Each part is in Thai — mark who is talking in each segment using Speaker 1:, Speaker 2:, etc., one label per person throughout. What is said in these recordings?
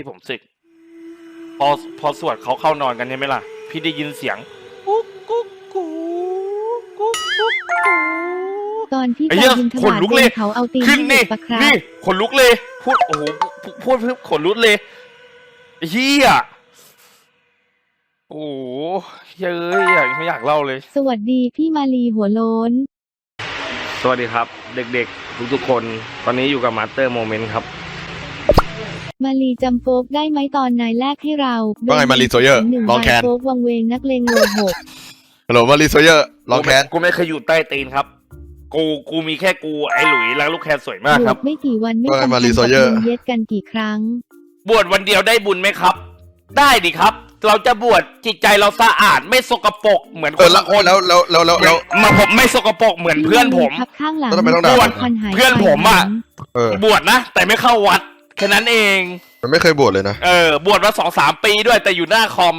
Speaker 1: ที่ผมศึก พอพอสวดเขาเข้านอนกันใช่ไหมล่ะ พี่ได้ยินเสียงกุ๊กกุ๊กกูกุ๊กกุ๊กกู
Speaker 2: ตอนที่
Speaker 1: ไอ้
Speaker 2: ต
Speaker 1: เหี้
Speaker 2: อยนบินท
Speaker 1: ขน
Speaker 2: บาท
Speaker 1: ลุก
Speaker 2: บ
Speaker 1: เลย
Speaker 2: นเขาเอาตีน
Speaker 1: ขึ้น
Speaker 2: ให้
Speaker 1: นี่
Speaker 2: เด็กปะครับ
Speaker 1: นี่ขนลุกเลย พูดโอ้โหพูดพูดพูดขนลุกเลยไอ้เฮียโอ้โหเฮ้ยอยากไม่อยากเล่าเลย
Speaker 2: สวัสดีพี่มาลีหัวโล้น
Speaker 1: สวัสดีครับ เด็กๆ ทุกๆคน ตอนนี้อยู่กับมาสเตอร์โมเมนต์ครับ
Speaker 2: มาลีจำโฟกได้ไหมตอนนายแรกให้เรา
Speaker 3: ว่าไงมาลีโซเยอร์
Speaker 2: หนึ่ง
Speaker 3: ลองแคน
Speaker 2: ใบโฟกวังเวงนักเลงโลหก
Speaker 3: ฮัลโหลมารีโซเยอร์ลองแคน
Speaker 1: กูไม่เคยอยู่ใต้ตีนครับ กูกูมีแค่กูไอ้หลุยแล้วลูกแคนสวยมาก
Speaker 2: บ
Speaker 1: ควรับ
Speaker 2: ชไม่กี่วันไม่
Speaker 3: ว่าไง
Speaker 2: ทำ
Speaker 3: มา
Speaker 2: กั
Speaker 3: รี
Speaker 2: น
Speaker 3: โซ
Speaker 2: กับ
Speaker 3: เยอร์
Speaker 2: ลุงเย็ดกันกี่ครั้ง
Speaker 1: บวชวันเดียวได้บุญไหมครับ ได้ดิครับ เราจะบวชจิตใจเราสะอาดไม่สกปรกเหมือน
Speaker 3: เอ
Speaker 1: ค
Speaker 3: อนแล้ว
Speaker 1: บางคน
Speaker 3: แล้วแล้วแล้วแล้วแล้ว
Speaker 1: มาผมไม่สกปรกเหมือนเพื่อนผม
Speaker 2: ครับข้างหลัง
Speaker 3: แล้วทำไมต้องด่า
Speaker 2: บวชควันหาย
Speaker 1: เพื่อนผมอะ
Speaker 3: เออ
Speaker 1: บวชนะแต่ไม่เข้าวัด แค่นั้นเอง
Speaker 3: มันไม่เคยบวชเลยนะ
Speaker 1: เออบวชมาสองสามปีด้วยแต่อยู่หน้าคอม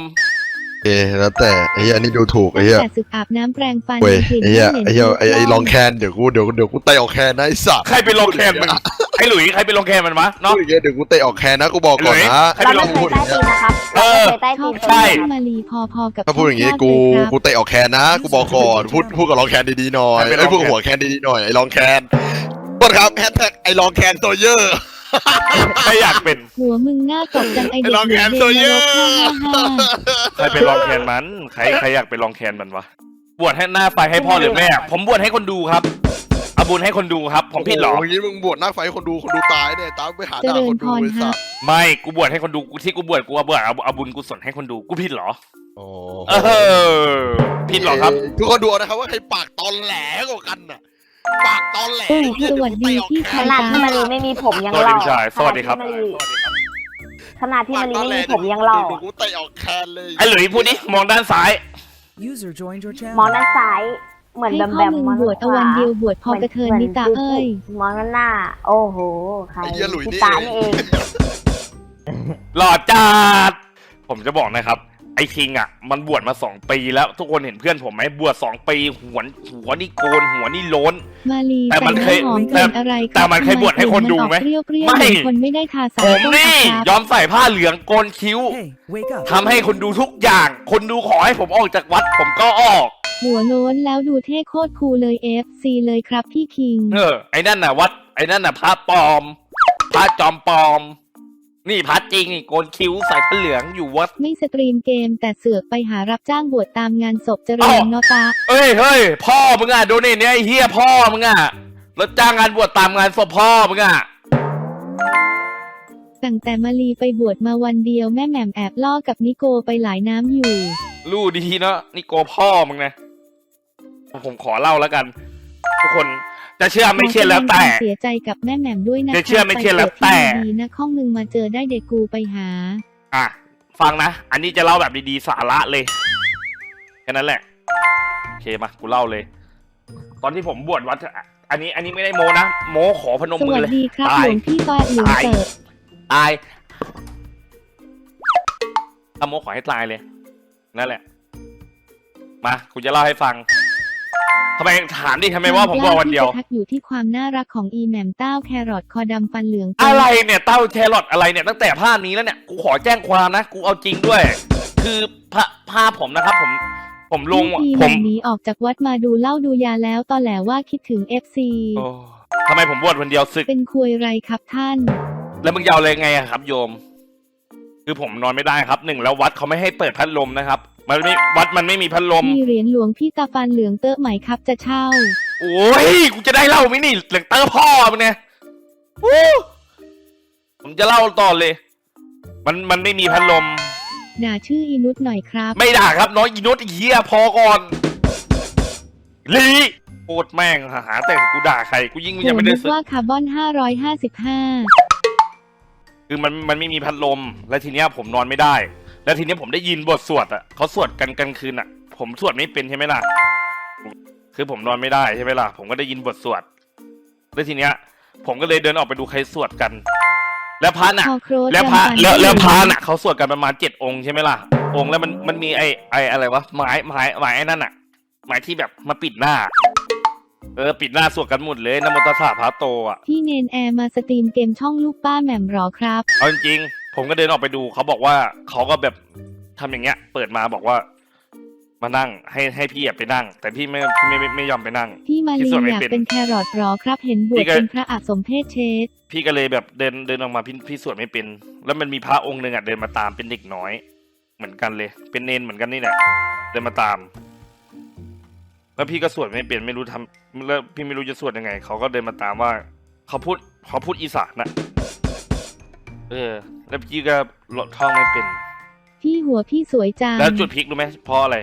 Speaker 3: เอแล้วแต่ไอ้เหี้ยนี่ดูถูกไอ้เหี้ย
Speaker 2: แต่ศึกอาบน้ำแปรงฟัน
Speaker 3: เว้ย
Speaker 2: กลิ่น
Speaker 3: ไอ้เหี้ย
Speaker 2: ม่หม็น
Speaker 3: ไอ้เหี้ยไอ้ไอ้
Speaker 2: ถูก
Speaker 3: ลองแคนเดี๋ยวกูเดี๋ยวเดี๋ยวกูเตะออกแคนนะไอ้สัส
Speaker 1: ใครไปลงแคนมันไอ้หลุยใครไปลงแคนมันวะ
Speaker 3: พู
Speaker 1: เนาะ
Speaker 3: ดอย่างเงี้ยเดี๋ยวกูเตะออกแคนนะกูบอกก่อนนะ
Speaker 1: ใครไป
Speaker 4: เรา
Speaker 1: ล
Speaker 4: ไม่
Speaker 1: ง
Speaker 4: เคยใต้ตีนนะครับ
Speaker 1: เออ
Speaker 4: เราไม่เคยใต้
Speaker 2: ช
Speaker 4: ตี
Speaker 2: อบ
Speaker 4: น
Speaker 1: ใช่
Speaker 2: พี่มาลีพอๆกับ
Speaker 3: ถ้าพูดอย่างงี้
Speaker 2: พ่
Speaker 3: กู
Speaker 2: เลยครับ
Speaker 3: กูเตะออกแคนนะ กูบอกก่อนพูดพูดกับลองแคนดีๆหน่อย
Speaker 1: ใครเป็น
Speaker 3: ไอ้ยพูด
Speaker 1: ล
Speaker 3: กั
Speaker 1: อบงแคน
Speaker 3: หัวแคนดีๆหน่อยไอ้ลองแคนกดครับแฮชแท็กไอ้ลองแคนโซเยอร์
Speaker 1: ใครอยากเป็น
Speaker 2: หัวมึงหน้าตกจังไอ
Speaker 3: ไอ้
Speaker 2: เด็ก
Speaker 3: ลองแคน
Speaker 2: ห
Speaker 3: โซ
Speaker 2: นุ่ม
Speaker 3: เย
Speaker 2: เด็
Speaker 3: อก
Speaker 2: นรก
Speaker 3: ร์
Speaker 2: ห้าห้าห้า
Speaker 1: ใครไปลองแคนมัน ใครใครอยากไปลองแคนมันวะ บวชให้หน้าไฟให้พ่อหรือแม่ ผมบวชให้คนดูครับเอาบุญให้คนดูครับ ผมผิดเหรอ
Speaker 3: โอ้โอย่างงี้มึงบวชหน้าไฟให้คนดูคนดูตายเนี่ยตามไปหา
Speaker 2: เจ
Speaker 3: ด่า
Speaker 2: ริ
Speaker 3: ค
Speaker 2: ญ
Speaker 3: น
Speaker 2: พ
Speaker 3: ดู
Speaker 2: ร
Speaker 3: ไอ้สั
Speaker 2: ฮะ
Speaker 3: ส
Speaker 1: ไม่ กูบวชให้คนดูกูที่กูบวชกูเอาบวชเอาเอาบุญกุศลให้คนดู กูผิดเหรอ
Speaker 3: โอ้
Speaker 1: เออ ผิดเหรอครับ
Speaker 3: ทุกคนดูเอานะครับว่าใครปากตอนแหลกว่ากันน่ะ ปากตอนแหล
Speaker 2: โอ้
Speaker 3: เหี้ย
Speaker 2: สวัสดีพี่
Speaker 4: ข
Speaker 2: ชาย
Speaker 4: นาด
Speaker 2: ตา
Speaker 4: ที่มารีไม่มีผมยัง
Speaker 1: สวัส
Speaker 4: ห
Speaker 1: ดี
Speaker 4: ล่อ
Speaker 1: พี่ชายสวัสดีครับ
Speaker 4: ขนาดที่มารีไม่มีผมยังหล่อ
Speaker 3: ดูกูเตะออกแคนเลย
Speaker 1: ไอ้หลุยพูดดิมองด้านซ้าย
Speaker 5: User joined your channel.
Speaker 4: มองด้านซ้ายเหมือน
Speaker 2: ให้
Speaker 4: แบม
Speaker 2: พ่
Speaker 4: แบ
Speaker 2: อ
Speaker 4: ม
Speaker 2: มึงบวชเอาวันเดียวบวชพอกระเทินนิตาเอ้ย
Speaker 4: มองด้านหน้า โอ้โหใคร
Speaker 3: ไอ้เหี้ยหลุย
Speaker 4: พี่
Speaker 3: นี่
Speaker 4: ตา
Speaker 3: เอ
Speaker 4: นี่
Speaker 3: ง
Speaker 4: เอง
Speaker 1: หล่อจัดผมจะบอกนะครับไอ้คิงอะ มันบวชมาสองปีแล้วทุกคนเห็นเพื่อนผมไหมบวชสองปีหัวหัวนี่โกนหัวนี่โล้น
Speaker 2: มาลี
Speaker 1: แต่มันเคย
Speaker 2: ใส่ำหอมกลิ่นอะไรครับ
Speaker 1: แต่มันเคยบวชให้คนดูไหม
Speaker 2: ทำเปรี้ยวๆ
Speaker 1: ไม่
Speaker 2: เหอนคนไม่ได้ทาสาร
Speaker 1: ผม
Speaker 2: ส้
Speaker 1: นี่
Speaker 2: ครับ
Speaker 1: ยอมใส่ผ้าเหลืองโกนคิ้ว
Speaker 5: Hey, wake up.
Speaker 1: ทำให้คนดูทุกอย่าง คนดูขอให้ผมออกจากวัด ผมก็ออก
Speaker 2: หัวโล้นแล้วดูเท่โคตรคูลเลย FC เลยครับพี่คิง
Speaker 1: เออไอ้นั่นน่ะวัดไอ้นั่นน่ะพระปลอม พระจอมปลอม นี่พระจริงนี่โกนคิ้วใส่ผ้าเหลืองอยู่วัด
Speaker 2: ไม่สตรีมเกมแต่เสือกไปหารับจ้างบวชตามงานศพเจริญ
Speaker 1: อ้าว
Speaker 2: เนอะตา
Speaker 1: เอ้ยเฮ้ยพ่อมึงอะโดนเนี่ยไอ้เฮียพ่อมึงอะแล้วจ้างงานบวชตามงานศพพ่อมึงอะ
Speaker 2: ตั้งแต่มาลีไปบวชมาวันเดียวแม่แหม่มแอบล่อกับนิโกไปหลายน้ำอยู่
Speaker 1: รู้ดีเนาะนี่โกพ่อมึงนะ ผมขอเล่าแล้วกัน ทุกคน จะเชื่อไม่เชื่อแล้วแต่
Speaker 2: ขอสดงความเสียใจกับแม่แหม่มด้วยนะ
Speaker 1: จะเชื่อไม่เชื่อแล้วแต่
Speaker 2: ไปเกิดที่ดีนะข้องหนึ่งมาเจอได้เด็กกูไปหา
Speaker 1: อะ ฟังนะ อันนี้จะเล่าแบบดีๆสาระเลยแค่นั้นแหละโอเคมากูเล่าเลย ตอนที่ผมบวชวัดอะอันนี้อันนี้ไม่ได้โมนะโมขอพนม
Speaker 2: ส
Speaker 1: มื
Speaker 2: วั
Speaker 1: อ
Speaker 2: ส
Speaker 1: เลย
Speaker 2: ดีครับ
Speaker 1: ตา
Speaker 2: หล
Speaker 1: ย
Speaker 2: วงพี่ต้อยหลวง
Speaker 1: ตาย
Speaker 2: เติบ
Speaker 1: ตายถ้าโมขอให้ตายเลยนั่นแหละ มากูจะเล่าให้ฟัง ทำไมถามดิทำไมว่าผมบวชวันเดียว
Speaker 2: ที่จะทักอยู่ที่ความน่ารักของอีแหม่มเต้าแครอทคอดำฟันเหลือง
Speaker 1: อะไรเนี่ยเต้าแครอทอะไรเนี่ยตั้งแต่ภาพนี้แล้วเนี่ยกูขอแจ้งความนะกูเอาจริงด้วย คือภาภาพผมนะครับ ผมผมลง
Speaker 2: พี่
Speaker 1: ผ
Speaker 2: ที
Speaker 1: ม
Speaker 2: หนีออกจากวัดมาดูเหล่าดูยาแล้วตอนแหลว่าคิดถึง FC
Speaker 1: โอ้ทำไมผมบวชวันเดียวศึก
Speaker 2: เป็นคุยไรครับท่าน
Speaker 1: แล้วมึงจะเอาอะไรไงอะครับ โยม คือผมนอนไม่ได้ครับหนึ่งแล้ววัดเขาไม่ให้เปิดพัดลมนะครับ มันไม่วัดมันไม่มีพัดลม
Speaker 2: มีเหรียญหลวงพี่ตาฟันเหลืองเตอะไหมครับจะเช่า
Speaker 1: โอ้ย กูจะได้เล่าไหมนี่เหลืองเตอร์พ่อมึงเนี่ยอู้ผมจะเล่าต่อเลย มันมันไม่มีพัดลม
Speaker 2: ด่าชื่ออีนุชหน่อยครับ
Speaker 1: ไม่ด่าครับน้องอีนุชไอ้เฮียพอก่อนลีโคตรแม่งหาแต่กูด่าใครกูยิ่ง
Speaker 2: โห
Speaker 1: ยังไม่
Speaker 2: นึ
Speaker 1: ได้
Speaker 2: ก
Speaker 1: สึก
Speaker 2: ว่าคาร์บอน555
Speaker 1: คือมันมันไม่มีพัดลม แล้วทีเนี้ยผมนอนไม่ได้ แล้วทีเนี้ยผมได้ยินบทสวดอะเขาสวดกันกลางคืนอะ ผมสวดไม่เป็นใช่ไหมล่ะ คือผมนอนไม่ได้ใช่ไหมล่ะ ผมก็ได้ยินบทสวด แล้วทีเนี้ย ผมก็เลยเดินออกไปดูใครสวดกัน แล้วพระน่ะ
Speaker 2: พอโครส
Speaker 1: แล้วพระ
Speaker 2: จำฟัน
Speaker 1: แล้วแล้วพระน่ะเขาสวดกันประมาณเจ็ดองค์ใช่ไหมล่ะ องค์แล้วมันมันมีไอไออะไรวะไม้ไม้ไม้ไอ้นั่นอะไม้ที่แบบมาปิดหน้าเออปิดหน้าสวดกันหมดเลยนะโมตัสสะพระโตอะ
Speaker 2: พี่เนนแอร์มาสตรีมเกมช่องลูกป้าแหม่มหรอครับ
Speaker 1: เอาจริง ผมก็เดินออกไปดูเขาบอกว่าเขาก็แบบทำอย่างเงี้ย เปิดมาบอกว่า มานั่งให้ให้พี่อะไปนั่ง แต่พี่ไม่พี่ไม่ไม่ไม่ยอมไปนั่ง
Speaker 2: พี่มา
Speaker 1: ที่
Speaker 2: ลี
Speaker 1: ส่วนไม่
Speaker 2: อยาก
Speaker 1: เป็น
Speaker 2: เป็นแครอทหรอครับ เห็นบว
Speaker 1: พี่
Speaker 2: ช
Speaker 1: ก็
Speaker 2: เป็นพระอาสมเพศเชษ
Speaker 1: พี่ก็เลยแบบเดินเดินออกมาพี่พี่สวดไม่เป็น แล้วมันมีพระองค์หนึ่งอะเดินมาตามเป็นเด็กน้อย เหมือนกันเลย เป็นเนนเหมือนกันนี่แหละเดินมาตาม แล้วพี่ก็สวดไม่เป็นไม่รู้ทำแล้วพี่ไม่รู้จะสวดยังไงเขาก็เดินมาตามว่าเขาพูดเขาพูดอีสานนะเออ แล้วพี่ก็ท่องไม่เป็น
Speaker 2: พี่หัวพี่สวยจัง
Speaker 1: แล้วจุดพลิกรู้ไหมเพราะอะไร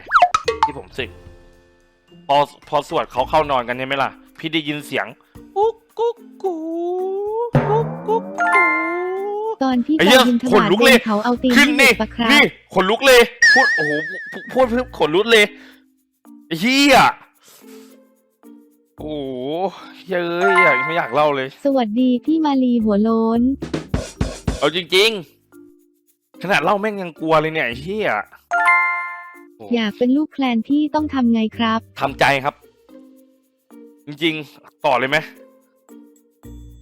Speaker 1: ที่ผมสึก พอพอสวดเขาเข้านอนกันใช่ไหมล่ะ พี่ได้ยินเสียงกุ๊กกุ๊กกูกุ๊กกุ๊กกู
Speaker 2: ตอนพี่
Speaker 1: ไอ้
Speaker 2: ก
Speaker 1: เหี้ย
Speaker 2: บินท
Speaker 1: ขน
Speaker 2: บาท
Speaker 1: ลุก
Speaker 2: โด
Speaker 1: เลย
Speaker 2: นเขาเอาตีน
Speaker 1: ขึ้น
Speaker 2: ให้
Speaker 1: นี่
Speaker 2: เด็กปะครับ
Speaker 1: นี่ขนลุกเลย พูดโอ้โหพูดพูดขนลุกเลยไอ้เฮียโอ้โหเฮ้ยอยากไม่อยากเล่าเลย
Speaker 2: สวัสดีพี่มาลีหัวโล้น
Speaker 1: เอาจริง ๆ ขนาดเล่าแม่งยังกลัวเลยเนี่ยไอ้เฮียโอ้
Speaker 2: อยากเป็นลูกแคลนพี่ต้องทำไงครับ
Speaker 1: ทำใจครับ จริงๆต่อเลยไหม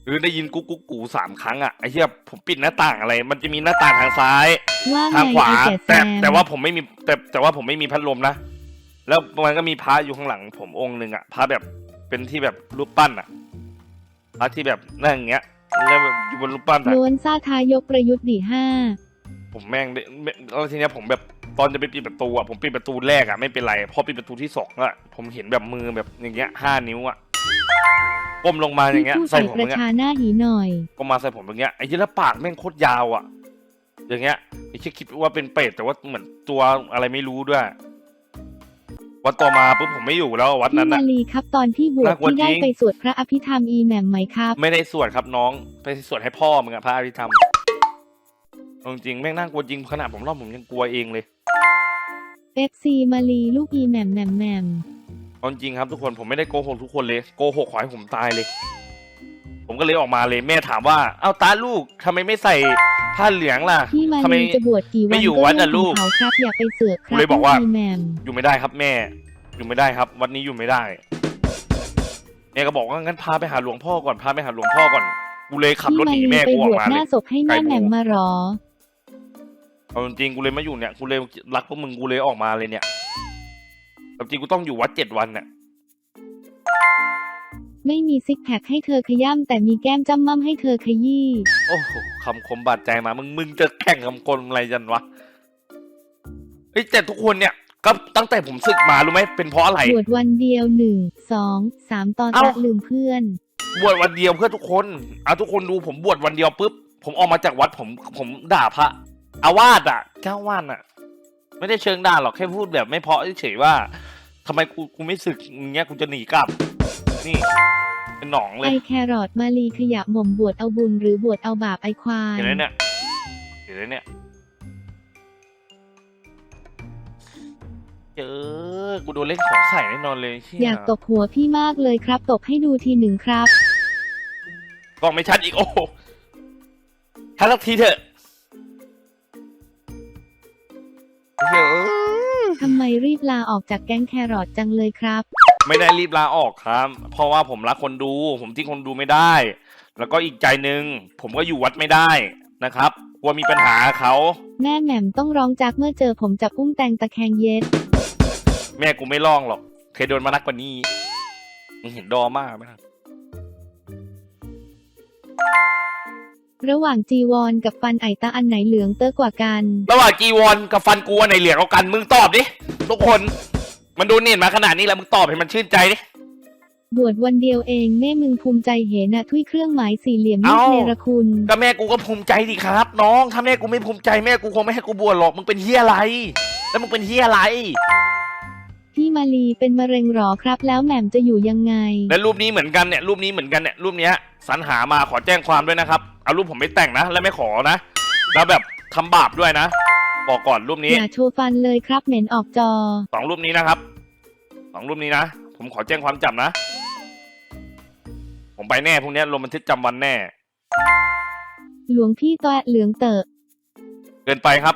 Speaker 1: หรือได้ยินกุ๊กกุ๊กกูสามครั้งอะไอ้เหี้ยผมปิดหน้าต่างอะไร มันจะมีหน้าต่างทางซ้าย
Speaker 2: ว่าไง
Speaker 1: ทางขวา
Speaker 2: ไอ้แก่แซ
Speaker 1: แต่
Speaker 2: ม
Speaker 1: แต่ว่าผมไม่มีแต่แต่ว่าผมไม่มีพัดลมนะ แล้วมันก็มีพระอยู่ข้างหลัง ผมองค์หนึ่งอะพระแบบเป็นที่แบบรูปปั้นอะพระที่แบบนั่งอย่างเงี้ย แล้วแบบอยู่บนรูปปั้นอะ
Speaker 2: ล้วนซาทายกประยุทธ์ดีห้า
Speaker 1: ผมแม่งได้ไม่แล้วทีเนี้ยผมแบบตอนจะไปปิดประตูอะผมปิดประตูแรกอะไม่เป็นไรพอปิดประตูที่สองอะผมเห็นแบบมือแบบอย่างเงี้ยห้านิ้วอะก้มลงมาอย่างเงี้ย
Speaker 2: พี่ผู้
Speaker 1: ใส่
Speaker 2: ใส่
Speaker 1: ผม
Speaker 2: ป
Speaker 1: อ
Speaker 2: ระ
Speaker 1: ย่างเงี้ย
Speaker 2: ชาหน้าหีหน่อย
Speaker 1: ก็มาใส่ผมอย่างเงี้ยไอ้ยี่แล้วปากแม่งโคตรยาวอะ อย่างเงี้ยไอ้คิดคิดว่าเป็นเป็ดแต่ว่าเหมือนตัวอะไรไม่รู้ด้วย วัดต่อมาปุ๊บผมไม่อยู่แล้ววัด
Speaker 2: พี่
Speaker 1: นั้น
Speaker 2: มา
Speaker 1: น่ะ
Speaker 2: ลีครับตอนพี่บวช
Speaker 1: น่ากลัว
Speaker 2: ที่ได้
Speaker 1: จริง
Speaker 2: ไปสวดพระอภิธรรมอีแหม่มไหมครับ
Speaker 1: ไม่ได้สวดครับน้อง ไปสวดให้พ่อมึงอะพระอภิธรรมเอาจริงๆแม่งน่ากลัวจริงขนาดผมรอบผมยังกลัวเองเลย
Speaker 2: FC มาลีลูกอีแหม่มแหม่มแหม่ม
Speaker 1: เอาจริงครับทุกคนผมไม่ได้โกหกทุกคนเลยโกหกขอให้ผมตายเลย ผมก็เลยออกมาเลยแม่ถามว่า เอ้าตาลูกทำไมไม่ใส่ ผ้าเหลืองล่ะ
Speaker 2: พี่มา
Speaker 1: ทำไม
Speaker 2: ลีจะบวชกี่วั
Speaker 1: ไม่
Speaker 2: น
Speaker 1: อยู่
Speaker 2: ก็
Speaker 1: วัด
Speaker 2: เรื่
Speaker 1: อะ
Speaker 2: อง
Speaker 1: ลู
Speaker 2: ข
Speaker 1: ก
Speaker 2: องเขาครับอย่าไปเสือกค
Speaker 1: กู
Speaker 2: รับ
Speaker 1: เลยบอกว่า
Speaker 2: ลูอีแหม่ม
Speaker 1: อยู่ไม่ได้ครับแม่ อยู่ไม่ได้ครับ วันนี้อยู่ไม่ได้แม่ก็บอกว่างั้นพาไปหาหลวงพ่อก่อนพาไปหาหลวงพ่อก่อนกูเลยขับ
Speaker 2: พี่
Speaker 1: รถ
Speaker 2: มา
Speaker 1: หนี
Speaker 2: ลี
Speaker 1: แม่
Speaker 2: ไป
Speaker 1: กูอบอก
Speaker 2: วช
Speaker 1: มา
Speaker 2: ห
Speaker 1: เล
Speaker 2: น้าย ศพให้แม่
Speaker 1: ไก่หมู
Speaker 2: แหม่มมาหรอ
Speaker 1: เอาจริงๆกูเลยมาอยู่เนี่ยกูเลยรักพวกมึงกูเลยออกมาเลยเนี่ยแต่จริงกูต้องอยู่วัดเจ็ดวันเนี่ย
Speaker 2: ไม่มีซิกแพคให้เธอขย้ำแต่มีแก้มจ้ำม่ำให้เธอขยี้
Speaker 1: โอ้โห คำคมบาดใจมา มึงมึงจะแข่งคำคมอะไรกันวะเฮ้ยแต่ทุกคนเนี่ยก็ตั้งแต่ผมศึกมารู้ไหมเป็นเพราะอะไร
Speaker 2: บวชวันเดียวหนึ่งสองสามตอน
Speaker 1: เอ้า
Speaker 2: ละลืมเพื่อน
Speaker 1: บวชวันเดียวเพื่อทุกคนอะทุกคนดูผมบวชวันเดียวปุ๊บผมออกมาจากวัดผมผมด่าพระอาวาสอะเจ้าวาดอะ ไม่ได้เชิงด่าหรอกแค่พูดแบบ ไม่เพราะเฉยๆว่าทำไมกูกูไม่ศึกอย่างเงี้ยกูจะหนีกลับ นี่ เป็นหนองเล
Speaker 2: ไอย แครอทมาลีขยะหม่มบวชเอาบุญหรือบวชเอาบาปไอควาย
Speaker 1: เห็นไหมเนี่ย เห็นไหมเนี่ย เจอ กูโดนเล่นของใส่แน่นอนเลยเหี้
Speaker 2: อยากตบหัวพี่มากเลยครับ ตบให้ดูทีหนึ่งครับ
Speaker 1: กล้องไม่ชัดอีก โอ้โหทักสักทีเถอะเฮ้ย
Speaker 2: ทำไมรีบลาออกจากแก๊งแครอทจังเลยครับ
Speaker 1: ไม่ได้รีบลาออกครับ เพราะว่าผมรักคนดู ผมทิ้งคนดูไม่ได้ แล้วก็อีกใจหนึ่งผมก็อยู่วัดไม่ได้นะครับกลัวมีปัญหาเขา
Speaker 2: แม่แหม่มต้องร้องจากเมื่อเจอผมจับอุ้มแตงตะแคงเย็ด
Speaker 1: แม่กูไม่ร้องหรอกเคยโดนมานักกว่านี้มึงเห็นดอมากไหมครับ
Speaker 2: ระหว่างจีวรกับฟันไอตาอันไหนเหลืองเตอะกว่ากัน
Speaker 1: ระหว่างจีวรกับฟันกูอันไหนเหลืองเอากันมึงตอบดิทุกคน มันดูเนียนมาขนาดนี้แล้วมึงตอบให้มันชื่นใจดิ
Speaker 2: บวชวันเดียวเองแม่มึงภูมิใจเห็นอะทุยเครื่องหมายสี่เหลี่ยมนิด
Speaker 1: เอ้า
Speaker 2: เนรคุณ
Speaker 1: ก็แม่กูก็ภูมิใจดิครับ น้องถ้าแม่กูไม่ภูมิใจแม่กูคงไม่ให้กูบวชหรอกมึงเป็นเฮียอะไร แล้วมึงเป็นเฮียอะไร
Speaker 2: พี่มาลีเป็นมะเร็งหรอครับ แล้วแหม่มจะอยู่ยังไง
Speaker 1: และรูปนี้เหมือนกันเนี่ยรูปนี้เหมือนกันเนี่ยรูปเนี้ยสรรหามาขอแจ้งความด้วยนะครับเอารูปผมไม่แต่งนะ และไม่ขอนะ แล้วแบบทำบาปด้วยนะ บอกก่อนรูปนี้
Speaker 2: อย่าโชว์ฟันเลยครับเหม็นออกจอ
Speaker 1: สองรูปนี้นะครับสองรูปนี้นะ ผมขอแจ้งความจับนะ ผมไปแน่พรุ่งนี้ลงบันทึกจำวันแน่
Speaker 2: หลวงพี่ตอเหลืองเตอะ
Speaker 1: เกินไปครับ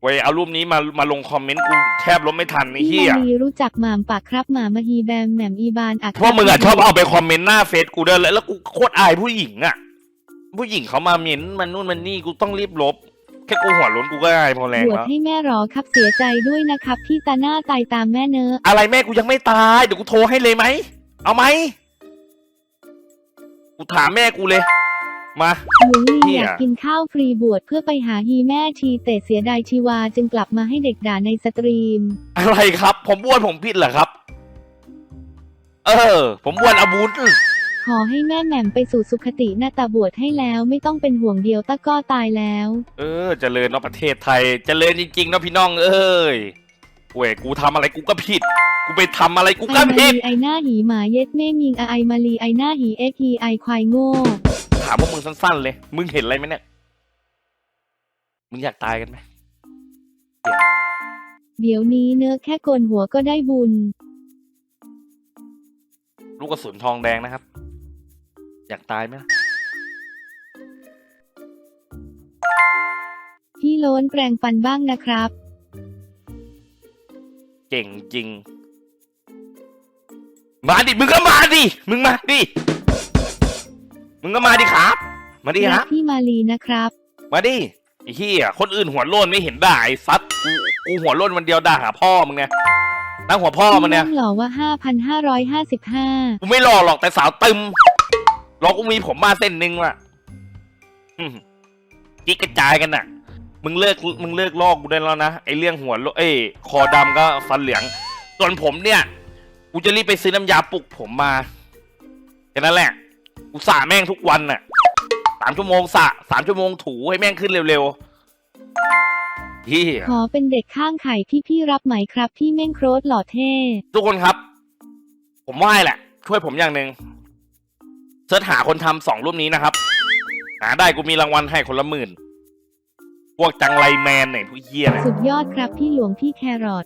Speaker 1: ไว้เอารูปนี้มามาลงคอมเมนต์กูแทบลบไม่ทันไอ้
Speaker 2: พี่
Speaker 1: เหี้ย
Speaker 2: มาลีรู้จักหมามปากครับหมามาฮีแบมแหม่มอีบานอัก
Speaker 1: เพราะมึงอะชอบเอาไปคอมเมนต์หน้าเฟซกูเดินแล้วแล้วกูโคตรอายผู้หญิงอะผู้หญิงเขามาเม้นมันนู่นมันนี่กูต้องรีบลบแค่กูหัวล้นกูก็อายพอแรง
Speaker 2: บวช
Speaker 1: แล้ว
Speaker 2: ให้แม่หรอครับเสียใจด้วยนะครับที่ตาหน้าตายตามแม่เนอะ
Speaker 1: อะไรแม่กูยังไม่ตายเดี๋ยวกูโทรให้เลยไหมเอาไหมกูถามแม่กูเลย มา
Speaker 2: หลวงลี
Speaker 1: เหี้ย
Speaker 2: อยากกินข้าวฟรีบวชเพื่อไปหาฮีแม่ทีแต่เสียดายชีวาจึงกลับมาให้เด็กด่าในสตรีม
Speaker 1: อะไรครับ ผมบวนผมผิดเหรอครับ เออ ผมบวนอาวุธ
Speaker 2: ขอให้แม่แหม่มไปสู่สุคติหน้าตาบวชให้แล้วไม่ต้องเป็นห่วงเดียวตะก็ตายแล้ว
Speaker 1: เออเจริญเนาะประเทศไทยเจริญจริงๆเนาะพี่น้องเอ้ยเว้ยกูทำอะไรกูก็ผิด กูไปทำอะไรกู
Speaker 2: ไอ
Speaker 1: ก็
Speaker 2: มา
Speaker 1: ผิ
Speaker 2: ลี
Speaker 1: ด
Speaker 2: ไอหน้าหีหมาเย็ดแม่มิงไอมาลีไอหน้าหีเอ็กฮีไอควายโง่
Speaker 1: ถามพวกมึงสั้นๆเลย มึงเห็นอะไรไหมเนี่ย มึงอยากตายกันไหม
Speaker 2: เดี๋ยวนี้เนื้อะแค่โกนหัวก็ได้บุญ
Speaker 1: ลูกกระสุนทองแดงนะครับ อยากตายไหมล่ะ
Speaker 2: พี่โล้นแปลงฟันบ้างนะครับ
Speaker 1: เก่งจริง มาดิ มึงก็มาดิ มึงมาดิ มึงก็มาดิครับ มาดิค
Speaker 2: รั
Speaker 1: รั
Speaker 2: ก
Speaker 1: บ
Speaker 2: พี่มาลีนะครับ
Speaker 1: มาดิไอ้เหี้ยคนอื่นหัวโล้นไม่เห็นด่าไอ้ซัดกูกูหัวโล้นวันเดียวด่าหาพ่อมึงไงตั้งหัวพ่อมันเนี่ย
Speaker 2: พี่หล่อว่า 5,555
Speaker 1: กูไม่หล่อหรอกแต่สาวตึม หรอกกูมีผมมาเส้นหนึ่งว่ะอืมกิ๊กกระจายกันน่ะ มึงเลิกมึงเลิกลอกกูได้แล้วนะไอ้เรื่องหัวโลเอ้ยคอดำก็ฟันเหลือง ส่วนผมเนี่ย กูจะรีบไปซื้อน้ำยาปลุกผมมาแค่นั้นแหละ กูสระแม่งทุกวันน่ะสามชั่วโมงสระสามชั่วโมงถูให้แม่งขึ้นเร็วๆเฮีย
Speaker 2: ขอเป็นเด็กข้างไข่พี่พี่รับไหมครับ พี่เม่งโครสหล่อเท่
Speaker 1: ทุกคนครับ ผมไหว้แหละ ช่วยผมอย่างหนึ่งเสิร์ชหาคนทำสองรูปนี้นะครับ หาได้กูมีรางวัลให้คนละหมื่น พวกจังไรแมนเนี่ยพวกเหี้ยเนี่ย
Speaker 2: สุดยอดครับพี่หลวงพี่แครอท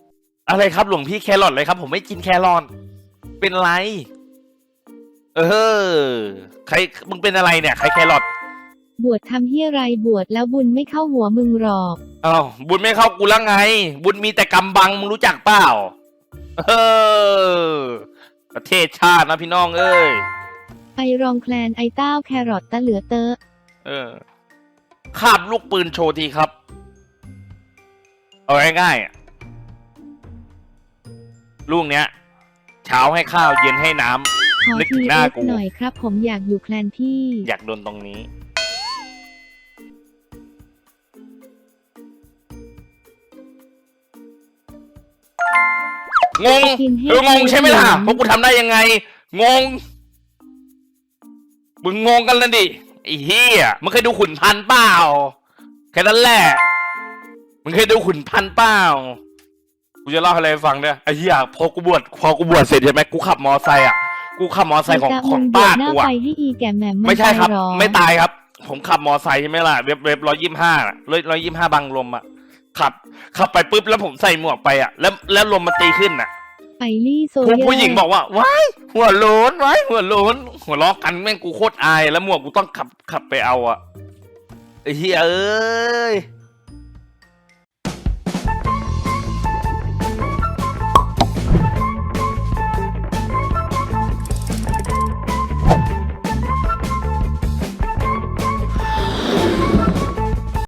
Speaker 1: อะไรครับหลวงพี่แครอทเลยครับ ผมไม่กินแครอทเป็นไร เออ ใครมึงเป็นอะไรเนี่ย ใครแครอท
Speaker 2: บวชทำเฮียไรบวชแล้วบุญไม่เข้าหัวมึงหรอก
Speaker 1: อ้าวบุญไม่เข้ากูแล้วไง บุญมีแต่กำบังมึงรู้จักเปล่า เออ ประเทศชาตินะพี่น้องเอ้ย
Speaker 2: ไอรองแคลนไอเต้าแครอทตะเหลือเตอะ
Speaker 1: เออคาบลูกปืนโชว์ทีครับ เอาง่ายๆอะลูกเนี้ย เช้าให้ข้าวเย็นให้น้ำ
Speaker 2: ขอ
Speaker 1: นึกถึ
Speaker 2: ที
Speaker 1: งหน้า
Speaker 2: เอส
Speaker 1: กู
Speaker 2: หน่อยครับ ผมอยากอยู่แคลนพี่
Speaker 1: อยากโดนตรงนี้ งง
Speaker 2: กินให้
Speaker 1: เอองงใช่ไหมล่ะ
Speaker 2: เห็น
Speaker 1: พวกกูทำได้ยังไง งง มึงงงกันแล้วดิไอ้เหี้ยมึงเคยดูขุนพันธุ์เปล่าแค่นั้นแหละมึงเคยดูขุนพันธุ์เปล่ากูจะเล่าอะไรให้ฟังเนี่ยไอ้เหี้ยพอกูบวชพอกูบวชเสร็จใช่ไหมกูขับมอไซค์อะกูขับมอไซค์ของ
Speaker 2: จะ
Speaker 1: ของ
Speaker 2: มึงบว
Speaker 1: ป้า
Speaker 2: ชหน้า
Speaker 1: กู
Speaker 2: ไฟ
Speaker 1: อะ
Speaker 2: ให้อีแก่แหม่มน
Speaker 1: ไม่ใช่ครับ
Speaker 2: ตายหอ
Speaker 1: ไม่ตายครับ ผมขับมอไซค์ใช่ไหมล่ะเว็บเว็บร้อยยี่ห้าร้อยร้อยยี่ห้าบังลมอะขับ ขับไปปุ๊บแล้วผมใส่หมวกไปอะ แล้วแล้วลมมันตีขึ้นอะ
Speaker 2: ไปลี่โซ
Speaker 1: ผู้
Speaker 2: เยอ
Speaker 1: ผู้หญิงบอกว่าว้ายหัวโล้นว้ายหัวโล้นหัวล้อกันแม่งกูโคตรอายแล้วหมวกกูต้องขับขับไปเอาอะไอ้เหี้ยเอ้ย